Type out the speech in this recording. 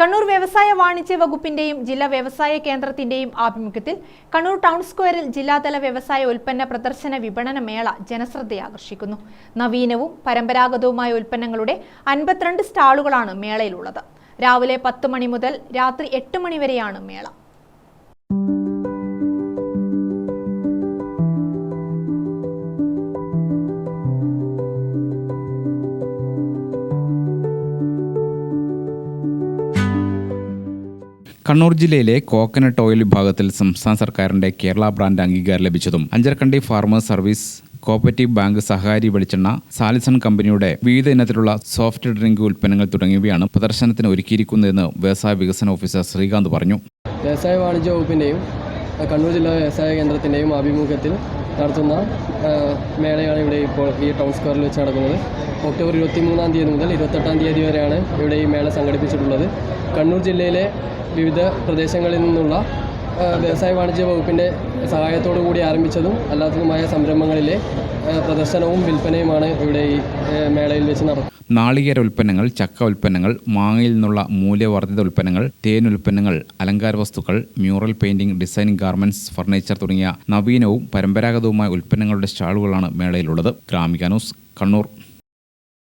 കണ്ണൂർ വ്യവസായ വാണിജ്യ വകുപ്പിന്റെയും ജില്ലാ വ്യവസായ കേന്ദ്രത്തിന്റെയും ആഭിമുഖ്യത്തിൽ കണ്ണൂർ ടൗൺ സ്ക്വയറിൽ ജില്ലാതല വ്യവസായ ഉൽപ്പന്ന പ്രദർശന വിപണന മേള ജനശ്രദ്ധയാകർഷിക്കുന്നു നവീനവും പരമ്പരാഗതവുമായ ഉൽപ്പന്നങ്ങളുടെ അൻപത്തിരണ്ട് സ്റ്റാളുകളാണ് മേളയിലുള്ളത്. രാവിലെ പത്ത് മണി മുതൽ രാത്രി എട്ട് മണിവരെയാണ് മേള. കണ്ണൂർ ജില്ലയിലെ കോക്കനട്ട് ഓയിൽ വിഭാഗത്തിൽ സംസ്ഥാന സർക്കാരിന്റെ കേരള ബ്രാൻഡ് അംഗീകാരം ലഭിച്ചതും Anjarakandy farmers service cooperative bank സഹകാരി വെളിച്ചെണ്ണ സാലിസൺ കമ്പനിയുടെ വിവിധ ഇനത്തിലുള്ള സോഫ്റ്റ് ഡ്രിങ്ക് ഉൽപ്പന്നങ്ങൾ തുടങ്ങിയവയാണ് പ്രദർശനത്തിന് ഒരുക്കിയിരിക്കുന്നതെന്ന് വ്യവസായ വികസന ഓഫീസർ ശ്രീകാന്ത് പറഞ്ഞു. വ്യവസായ വാണിജ്യ വകുപ്പിന്റെയും കണ്ണൂർ ജില്ലാ വ്യവസായ കേന്ദ്രത്തിന്റെയും ആഭിമുഖ്യത്തിൽ നടത്തുന്ന മേളയാണ് ഇവിടെ ഇപ്പോൾ ഈ ടൗൺ സ്ക്വയറിൽ വെച്ച് നടക്കുന്നത്. ഒക്ടോബർ ഇരുപത്തി മൂന്നാം തീയതി മുതൽ ഇരുപത്തെട്ടാം തീയതി വരെയാണ് ഇവിടെ ഈ മേള സംഘടിപ്പിച്ചിട്ടുള്ളത്. കണ്ണൂർ ജില്ലയിലെ വിവിധ പ്രദേശങ്ങളിൽ നിന്നുള്ള വ്യവസായ വാണിജ്യ വകുപ്പിന്റെ സഹായത്തോടു കൂടി ആരംഭിച്ചതും അല്ലാത്തതുമായ സംരംഭങ്ങളിലെ പ്രദർശനവും വിൽപ്പനയുമാണ് ഇവിടെ ഈ മേളയിൽ വെച്ച് നടത്തുന്നത് നാളികേര ഉൽപ്പന്നങ്ങൾ ചക്ക ഉൽപ്പന്നങ്ങൾ മാങ്ങയിൽ നിന്നുള്ള മൂല്യവർദ്ധിത ഉൽപ്പന്നങ്ങൾ തേൻ ഉൽപ്പന്നങ്ങൾ അലങ്കാര വസ്തുക്കൾ mural painting designing garments furniture തുടങ്ങിയ നവീനവും പരമ്പരാഗതവുമായ ഉൽപ്പന്നങ്ങളുടെ സ്റ്റാളുകളാണ് മേളയിലുള്ളത്. ഗ്രാമിക ന്യൂസ് കണ്ണൂർ.